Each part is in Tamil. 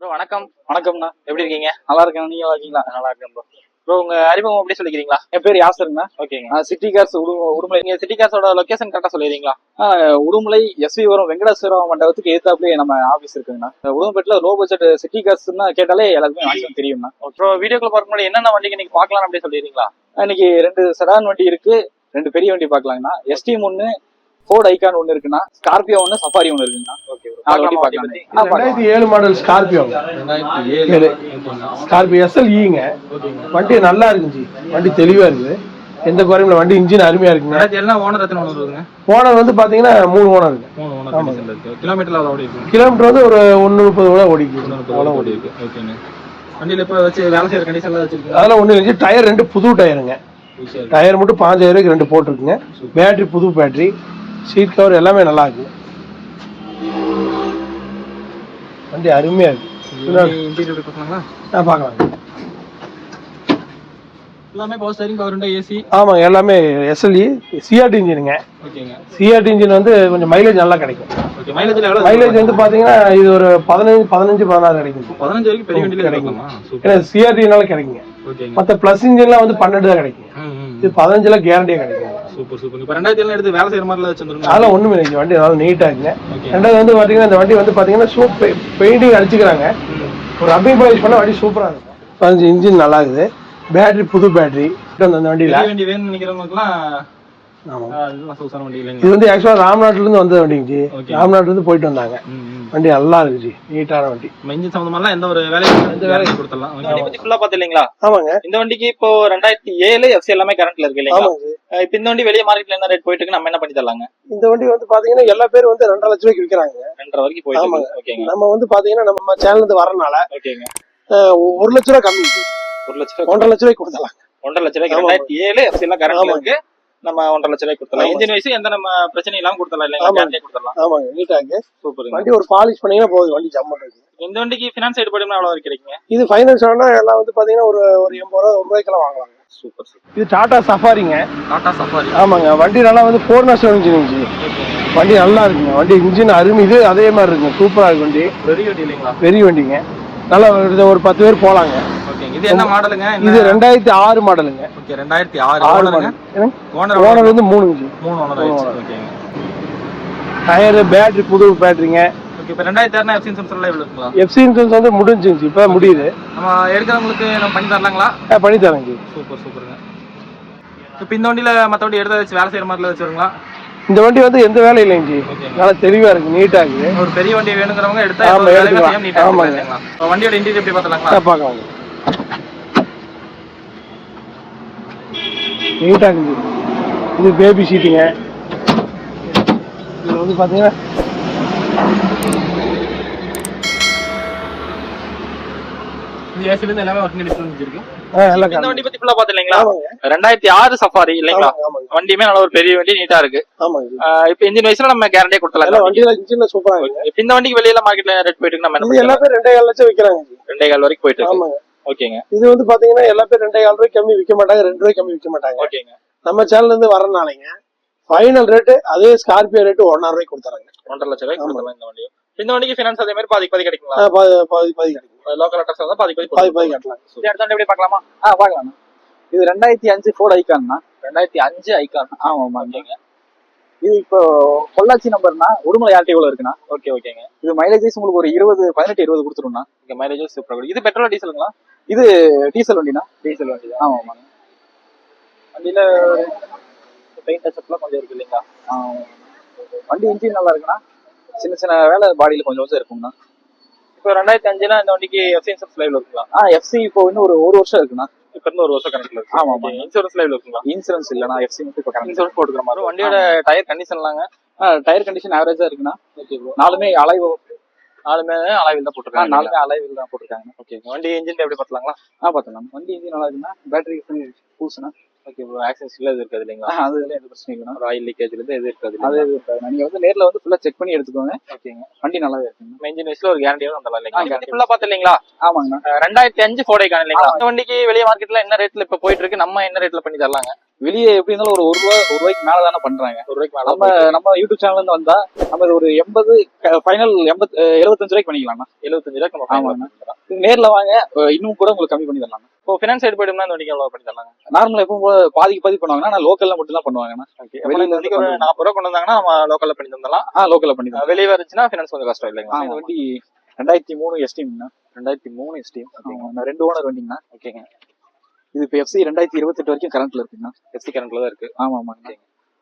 ப்ரோ வணக்கம். வணக்கம்ண்ணா. எப்படி இருக்கீங்க? நல்லா இருக்கேன். நீங்க இருக்கீங்களா? நல்லா இருக்கேன் ப்ரோ ப்ரோ உங்க அறிமுகம் எப்படி சொல்லிக்கிறீங்களா? என் பேர் யாசருங்கண்ணா. ஓகேங்க. சிட்டி கார்ஸ் உடு உடுமலை நீங்க சிட்டி காசோட லொகேஷன் கரெக்டா சொல்லிடுறீங்களா? உடுமலை எஸ்வி வரும். வெங்கடேஸ்வர மண்டபத்துக்கு ஏத்தாப்புலயே நம்ம ஆபீஸ் இருக்குங்கண்ணா. உடுமப்பேட்டில் லோ பட்ஜெட் சிட்டி கார்ஸ்னா கேட்டாலே எல்லாருக்குமே மேக்ஸிமம் தெரியும்ண்ணா. ப்ரோ வீடியோக்குள்ள பார்க்க முன்னாடி என்னென்ன வண்டிக்கு நீங்க பார்க்கலாம் அப்படி சொல்லிடுறீங்களா? இன்னைக்கு ரெண்டு செடான் வண்டி இருக்கு. ரெண்டு பெரிய வண்டி பார்க்கலாங்கண்ணா. எஸ்டி ஒன்னு ஃபோர்ட் ஐகான் ஒன்னு இருக்குண்ணா ஸ்கார்பியோ ஒன்னு சஃபாரி ஒன்னு இருக்குங்கண்ணா. ரெண்டாயிரத்தி ஏழு மாடல் ஸ்கார்பியோ ஸ்கார்பியோ எஸ்எல்இங்க வண்டி நல்லா இருக்குஞ்சி வண்டி தெளிவா இருக்குது. எந்த குறையும் இல்லை. வண்டி இன்ஜின் அருமையா இருக்குங்க ஏழுனா ஓனர் எத்தனை ஓனர் ஓனர் வந்து பாத்தீங்கன்னா மூணு ஓனர் இருக்கு. அவ்வளோ ஓடி கிலோமீட்டர் வந்து ஒரு ஒன்னு முப்பது அவ்வளோ அவ்வளோ ஓடி இருக்கு. ஓகேங்க வண்டியில இப்ப வச்சு வேலை செய்யற கண்டிஷன்ல வச்சிருக்கீங்க அதெல்லாம் ஒண்ணு இருந்துச்சு டயர் ரெண்டு புது டயருங்க டயர் மட்டும் பாஞ்சாயிரம் ரெண்டு போட்டிருக்குங்க. பேட்டரி புது பேட்டரி சீட் கவர் எல்லாமே நல்லா இருக்கு. வண்டி அருமையா இருக்கு. நான் பார்க்கலாம். எல்லாமே பவர் ஸ்டேரிங் பவர் ரெண்டு ஏசி ஆமாங்க எல்லாமே எஸ்எல்இ சிஆர்டி இன்ஜினுங்க ஓகேங்க. சிஆர்டி இன்ஜின் வந்து கொஞ்சம் மைலேஜ் நல்லா கிடைக்கும். ஓகே மைலேஜ்ல எவ்வளவு மைலேஜ் வந்து பாத்தீங்கன்னா இது ஒரு பதினஞ்சு பதினஞ்சு பதினாறு கிடைக்கும். பதினஞ்சு வரைக்கும் பெரிய வண்டியில கிடைக்கும். ஏன்னா சிஆர்டினால கிடைக்குங்க. ஓகேங்க. மற்ற பிளஸ் இன்ஜின்லாம் வந்து பன்னெண்டு தான் கிடைக்கும். இது பதினஞ்சுல கேரண்டியா கிடைக்கும். சூப்பர் சூப்பர் இப்ப ரெண்டாயிரத்தி ஏழு எடுத்து வேலை செய்யற மாதிரில வச்சிருந்துருங்க அதெல்லாம் ஒண்ணுமே இல்லை வண்டி நல்லா நீட்டா இருக்குங்க ரெண்டாவது வந்து பாத்தீங்கன்னா இந்த வண்டி வந்து பாத்தீங்கன்னா சூப் பெயிண்டிங் அடிச்சுக்கிறாங்க. ஒரு அப்பிங் பாலிஷ் பண்ண வண்டி சூப்பரா இருக்கும். பதினஞ்சு இன்ஜின் நல்லா இருக்குது. பேட்டரி புது பேட்டரி அந்த வண்டியில. வண்டி வேணும்னு நினைக்கிறவங்களுக்குலாம் ஆமா. ஆ, இதெல்லாம் சூப்பரான வண்டி இல்லைங்க இது வந்து ஆக்சுவலா ராம்நாட்ல இருந்து வந்த வண்டிங்க இருந்து போயிட்டு வந்தாங்க. வண்டி நல்லா இருக்குச்சு நீட்டான வண்டி. இன்ஜின் சம்பந்தமா எந்த ஒரு வேலையும் எந்த வேலையும் கொடுத்துடலாம். வண்டி பத்தி ஃபுல்லா பாத்துலீங்களா ஆமாங்க. இந்த வண்டிக்கு இப்போ ரெண்டாயிரத்தி ஏழு எஃப்சி எல்லாமே கரண்ட்ல இருக்கு அஹ் இப்போ இந்த வண்டி வெளியே மார்க்கெட்ல என்ன ரேட் போயிட்டு இருக்கு? நம்ம என்ன பண்ணி தரலாங்க? இந்த வண்டி வந்து பாத்தீங்கன்னா எல்லா பேரும் வந்து ரெண்டரை லட்ச ரூபாய்க்கு விற்கிறாங்க ரெண்டரை வரைக்கும் போயிட்டு ஓகேங்க. நம்ம வந்து பாத்தீங்கன்னா நம்ம சேனல்ல இருந்து வரனால ஓகேங்க. ஒரு லட்ச ரூபா கம்மி. ஒரு லட்ச ரூபாய் ஒன்றரை லட்ச ரூபாய்க்கு கொடுத்தலாம் ஒன்றரை லட்ச ரூபாய்க்கு. ரெண்டாயிரத்தி ஏழு எஃப்சி எல்லாம் கரண்ட்ல. இருக்கு. நம்ம ஒன்றரை லட்ச ரூபாய்க்கு கொடுத்தலாம். இன்ஜின் வயசு எந்த நம்ம பிரச்சனையும் இல்லாம கொடுத்தலாம். கேரண்டியே கொடுத்தலாம் ஆமாங்க நீட்டா இருக்கு. சூப்பருங்க. வண்டி ஒரு பாலிஷ் பண்ணீங்கன்னா போதும் வண்டி ஜம்மன் இருக்கு இந்த வண்டிக்கு ஃபினான்ஸ் சைடு போடுமா வரைக்கும் கிடைக்குங்க? இது ஃபைனான்ஸ் வேணா எல்லாம் வந்து பாத்தீங்கன்னா ஒரு ஒரு எண்பது ரூபா ஒரு ரூபாய்க்கெல்லாம் வாங்கலாம் சூப்பர் சூப்பர். இது டாடா சஃபாரிங்க டாடா சஃபாரி ஆமாங்க. வண்டி நல்லா வந்து ஃபோர் செவன் இன்ஜின் வண்டி நல்லா இருக்குங்க. வண்டி இன்ஜின் அருமை. இது அதே மாதிரி இருக்குங்க. சூப்பரா இருக்கு வண்டி. பெரிய வண்டி இல்லைங்களா? பெரிய வண்டிங்க. நல்லா ஒரு பத்து பேர் போலாங்க. ஓகேங்க இது என்ன மாடலுங்க? இது ரெண்டாயிரத்தி ஆறு மாடலுங்க. ஓகே ரெண்டாயிரத்தி ஆறு ஓனருங்க ஓனர் ஓனர் வந்து மூணு இன்ச்சு. மூணு ஓனர் ஓகேங்க. டயரு பேட்டரி புது பேட்டரிங்க ஓகே இப்போ ரெண்டாயிரத்தி ஆறுனா எஃப்சி இன்சூரன்ஸ் எல்லாம் எவ்வளோ எஃப்சி இன்சூரன்ஸ் வந்து முடிஞ்சிருச்சு இப்போ முடியுது. நம்ம எடுக்கிறவங்களுக்கு நம்ம பண்ணி தரலாங்களா? பண்ணி தரேங்க சூப்பர் சூப்பருங்க. இப்போ இந்த வண்டியில மற்ற வண்டி எடுத்து வச்சு வேலை செய்யற மாதிரில வச்சுருங்களா இந்த வண்டி வந்து எந்த வேலையும் இல்லைங்க ஜி. நல்லா தெளிவா இருக்கு நீட்டா இருக்கு. ஒரு பெரிய வண்டி வேணுங்கிறவங்க எடுத்தா ஆமா, எடுத்துக்கலாம். இப்போ வண்டியோட இன்டீரியர் எப்படி பார்த்தலாங்களா பார்க்கலாம் நீட்டா இருக்கு ஜி. இது பேபி சீட்டுங்க இது வந்து பாத்தீங்கன்னா இந்த ஏசில இருந்து எல்லாமே ஒர்க்கிங் டிஸ்டன்ஸ் இருக்கு ஆ, எல்லாம் இந்த காணும். வண்டி பத்தி ஃபுல்லா பாத்துலீங்களா ஆமாங்க. ரெண்டாயிரத்தி ஆறு சஃபாரி இல்லைங்களா? வண்டியுமே நல்ல ஒரு பெரிய வண்டி நீட்டா இருக்கு. இப்போ இன்ஜின் வயசுல நம்ம கேரண்டியே எல்லாம் கொடுத்தலாம் வண்டியில இன்ஜின்ல சூப்பரா இருக்கு. இப்ப இந்த வண்டிக்கு வெளியில மார்க்கெட்ல ரேட் போயிட்டு நம்ம என்ன இது எல்லா பண்ணிக்கலாம்? பேரும் ரெண்டே கால் லட்சம் விற்கிறாங்க. ரெண்டே கால் வரைக்கும் போயிட்டு ஓகேங்க. இது வந்து பாத்தீங்கன்னா எல்லா பேரும் ரெண்டே கால் ரூபாய் கம்மி விற்க மாட்டாங்க ரெண்டு ரூபாய் கம்மி விற்க மாட்டாங்க. ஓகேங்க. நம்ம சேனல்ல இருந்து வரனாலங்க ஃபைனல் ரேட்டு அதே ஸ்கார்பியோ ரேட்டு ஒன்னாயிரம் ரூபாய்க்கு கொடுத்துறாங்க. ஒன்றரை லட்சம் ஆமா. கொடுத்தலாம் இந்த வண்டியும் இந்த வண்டிக்கு ஃபினான்ஸ் அதே மாதிரி பாதி பாதி கிடைக்குங்களா பாதி பாதி பாதி கிடைக்கும் லோக்கல் அட்ரஸ் தான் பாதி பாதி பாதி பாதி கட்டலாம். இந்த அடுத்த வண்டி எப்படி பார்க்கலாமா? ஆ பார்க்கலாம். இது ரெண்டாயிரத்தி அஞ்சு ஃபோர்ட் ஐகான்ண்ணா ரெண்டாயிரத்தி அஞ்சு ஐகான் ஆமா ஆமாங்க இது இப்போ பொள்ளாச்சி நம்பர்னா உடுமலை ஆர்டி எவ்வளவு இருக்குண்ணா? ஓகே ஓகேங்க இது மைலேஜஸ் உங்களுக்கு ஒரு இருபது பதினெட்டு இருபது கொடுத்துருண்ணா இங்க மைலேஜ் சூப்பர் இது பெட்ரோல் டீசலுங்களா இது டீசல் வண்டிண்ணா. டீசல் வண்டி தான். ஆமா ஆமாங்க வண்டியில பெயிண்ட் டச்சப்லாம் கொஞ்சம் இருக்கு இல்லைங்களா? வண்டி இன்ஜின் நல்லா இருக்குண்ணா. சின்ன சின்ன வேலை பாடியில கொஞ்சம் கொஞ்சம் இருக்குங்கண்ணா இப்போ ரெண்டாயிரத்தி அஞ்சுனா இந்த வண்டிக்கு எஃப்சி இன்சூரன்ஸ் லைவ்ல இருக்குங்களா? ஆ எஃப்சி இப்போ இன்னும் ஒரு ஒரு வருஷம் இருக்குண்ணா. இப்ப இருந்து ஒரு வருஷம் கணக்குல இருக்கு. ஆமா, ஆமாங்க. இன்சூரன்ஸ் லைவ்ல இருக்குங்களா இன்சூரன்ஸ் இல்லைண்ணா எஃப்சி மட்டும் இன்சூரன்ஸ் போட்டுக்கிற மாதிரி வண்டியோட டயர் கண்டிஷன்லாங்க டயர் கண்டிஷன் ஆவரேஜா ப்ரோ நாலுமே அலைவ். நாலுமே அளவில் தான் போட்டுருக்காங்க நாலுமே அலைவில் தான் போட்டிருக்காங்க. ஓகே வண்டி இன்ஜின் எப்படி பார்த்துலாங்களா ஆ பார்த்தலாம் வண்டி இன்ஜின் நல்லா இருக்குண்ணா பேட்டரி பூசுண்ணா ஓகே ப்ரோ ஆக்சன்ஸ்ல இது இருக்காது இல்லைங்களா? அது எந்த பிரச்சனையும் இல்லைண்ணா ஒரு ஆயில் லீக்கேஜ்ல இருந்து எது இருக்காது அது இது இருக்காதுண்ணா. நீங்க வந்து நேர்ல வந்து ஃபுல்லா செக் பண்ணி எடுத்துக்கோங்க. ஓகேங்க வண்டி நல்லாவே இருக்குங்க நம்ம இன்ஜின் வயசுல ஒரு கேரண்டியோட வந்துடலாம் இல்லைங்களா? ஃபுல்லா பார்த்து இல்லைங்களா ஆமாங்கண்ணா ரெண்டாயிரத்தி அஞ்சு ஃபோர்டை இல்லைங்களா? வண்டிக்கு வெளியே மார்க்கெட்ல என்ன ரேட்ல இப்ப போயிட்டு இருக்கு நம்ம என்ன ரேட்ல பண்ணி தரலாங்க? வெளியே எப்படி இருந்தாலும் ஒரு ஒரு ரூபா ஒரு ரூபாய்க்கு மேல தானே பண்றாங்க. ஒரு ரூபாய்க்கு மேல நம்ம நம்ம யூடியூப் சேனல்ல இருந்து வந்தா நம்ம இது ஒரு எண்பது ஃபைனல் எண்பது எழுபத்தஞ்சு ரூபாய்க்கு பண்ணிக்கலாம்ண்ணா. எழுபத்தஞ்சு ரூபாய்க்கு நம்ம. நேர்ல வாங்க இன்னும் கூட உங்களுக்கு கம்மி பண்ணி தரலாம் இப்போ ஃபினான்ஸ் சைடு போயிட்டோம்னா இந்த வண்டிக்கு எவ்வளவு பண்ணி தரலாங்க? நார்மலா எப்பவும் போல பாதிக்கு பாதி பண்ணுவாங்கன்னா நான் லோக்கல்ல மட்டும் தான் பண்ணுவாங்கண்ணா. ஓகே வெளியில வண்டிக்கு ஒரு நாற்பது ரூபா கொண்டு வந்தாங்கன்னா நம்ம லோக்கல்ல பண்ணி தந்தலாம் ஆ லோக்கல்ல பண்ணி தரலாம். வெளியே இருந்துச்சுன்னா ஃபினான்ஸ் கொஞ்சம் கஷ்டம் இல்லைங்களா? இந்த வண்டி ரெண்டாயிரத்தி மூணு எஸ்டிம்ண்ணா ரெண்டாயிரத்தி மூணு எஸ்டிஎம் ரெண்டு ஓனர் வண்டிங்கண்ணா. ஓகேங்க இது இப்போ எஃப்சி ரெண்டாயிரத்தி இருபத்தெட்டு வரைக்கும் கரண்ட்ல இருக்குங்கண்ணா எஸ்டி கரண்ட்ல தான் இருக்கு. ஆமா ஆமாங்க.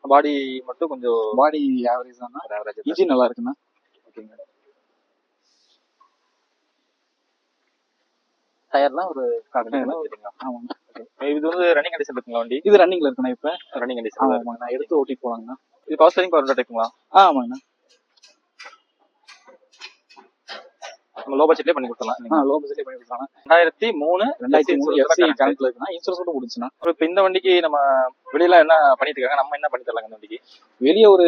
பாடி மட்டும் கொஞ்சம் பாடி ஆவரேஜ் தானா? ஆவரேஜ் இன்ஜின் நல்லா இருக்குண்ணா. ஓகேங்க. டயர்லாம் ஒரு ஆமாங்க. இது வந்து ரன்னிங் கண்டிஷன் இருக்குங்களா வண்டி? இது ரன்னிங்ல இருக்குண்ணா இப்ப. ரன்னிங் கண்டிஷன் ஆமாங்க நான் எடுத்து ஓட்டிட்டு போலாங்கண்ணா. இது பவர் ஸ்டேரிங் பவர் டைப்புங்களா ஆமாங்கண்ணா. நம்ம லோ பட்ஜெட்லேயே பண்ணி கொடுத்துடலாம். ஆ லோ பட்ஜெட்லேயே பண்ணி கொடுத்தாங்க ரெண்டாயிரத்தி மூணு ரெண்டாயிரத்தி மூணு எஃப்சி கரண்ட் கரண்ட்ல இருக்குண்ணா இன்சூரன்ஸ் கூட முடிச்சுண்ணா இப்போ இந்த வண்டிக்கு நம்ம வெளியில என்ன பண்ணிட்டு இருக்காங்க? நம்ம என்ன பண்ணி தரலாங்க இந்த வண்டிக்கு? வெளியே ஒரு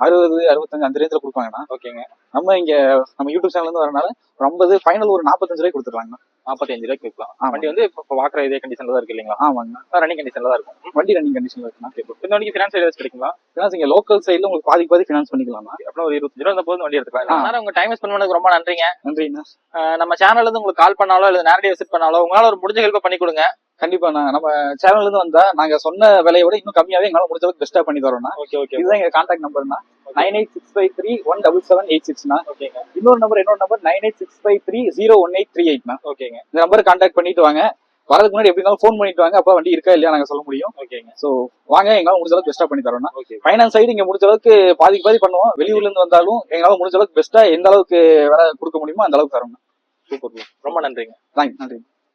அறுபது அறுபத்தஞ்சு அந்த ரேஞ்சில் கொடுப்பாங்கண்ணா. ஓகேங்க. நம்ம இங்க நம்ம யூடியூப் சேனல்ல இருந்து வரனால ஒரு ஐம்பது ஃபைனல் ஒரு நாற்பத்தஞ்சு ரூபாய் கொடுத்துருவாங்கண்ணா நாற்பத்தஞ்சு ரூபாய்க்கு விற்கலாம். வண்டி வந்து இப்போ வாக்குற இதே கண்டிஷன்ல தான் இருக்கு இல்லைங்களா? ஆமாங்கண்ணா ரன்னிங் கண்டிஷன்ல தான் இருக்கும். வண்டி ரன்னிங் கண்டிஷன்ல இருக்குண்ணா இந்த வண்டிக்கு ஃபினான்ஸ் ஏதாச்சும் கிடைக்குங்களா? ஏன்னா இங்க லோக்கல் சைடுல உங்களுக்கு பாதி பாதி ஃபினான்ஸ் பண்ணிக்கலாம்ண்ணா அப்புறம் ஒரு இருபத்தஞ்சு ரூபா போது வண்டி எடுத்துக்கலாம். நேரம் உங்க டைம் ஸ்பெண்ட் பண்ணதுக்கு ரொம்ப நன்றிங்க. அஹ் நம்ம சேனல்ல இருந்து உங்களுக்கு கால் பண்ணாலோ இல்ல நேரடியாக விசிட் பண்ணாலோ உங்களால ஒரு முடிஞ்ச ஹெல்ப் பண்ணி கொடுங்க. கண்டிப்பாண்ணா நம்ம சேனல்ல இருந்து வந்தா நாங்க சொன்ன விலையை விட இன்னும் கம்மியாவே எங்களால முடிஞ்ச அளவுக்கு பெஸ்டா பண்ணி தரோம்ண்ணா ஓகே ஓகே இதுதான் எங்க contact நம்பர்னா nine eight six five three one double seven eight சிக்ஸ்னா ஓகேங்க. இன்னொரு நம்பர் இன்னொரு number nine eight six five three zero one eight three எயிட்னா ஓகேங்க. இந்த நம்பர் கான்டாக்ட் பண்ணிட்டு வாங்க. வரதுக்கு முன்னாடி எப்படி இருந்தாலும் ஃபோன் பண்ணிட்டு வாங்க. அப்போ வண்டி இருக்கா இல்லையா? நாங்க சொல்ல முடியும். ஓகேங்க. சோ வாங்க எங்களால முடிஞ்ச அளவுக்கு பெஸ்டா பண்ணி தரோம்னா ஓகே. ஃபைனான்ஸ் சைடு இங்க முடிஞ்ச அளவுக்கு பாதிக்கு பாதி பண்ணுவோம். வெளியூர்ல இருந்து வந்தாலும் எங்களால முடிஞ்ச அளவுக்கு பெஸ்டா எந்த அளவுக்கு வேலை கொடுக்க முடியுமோ அந்த அளவுக்கு தரோம்னா சூப்பர் ரொம்ப நன்றிங்க. தேங்க்ஸ் நன்றி.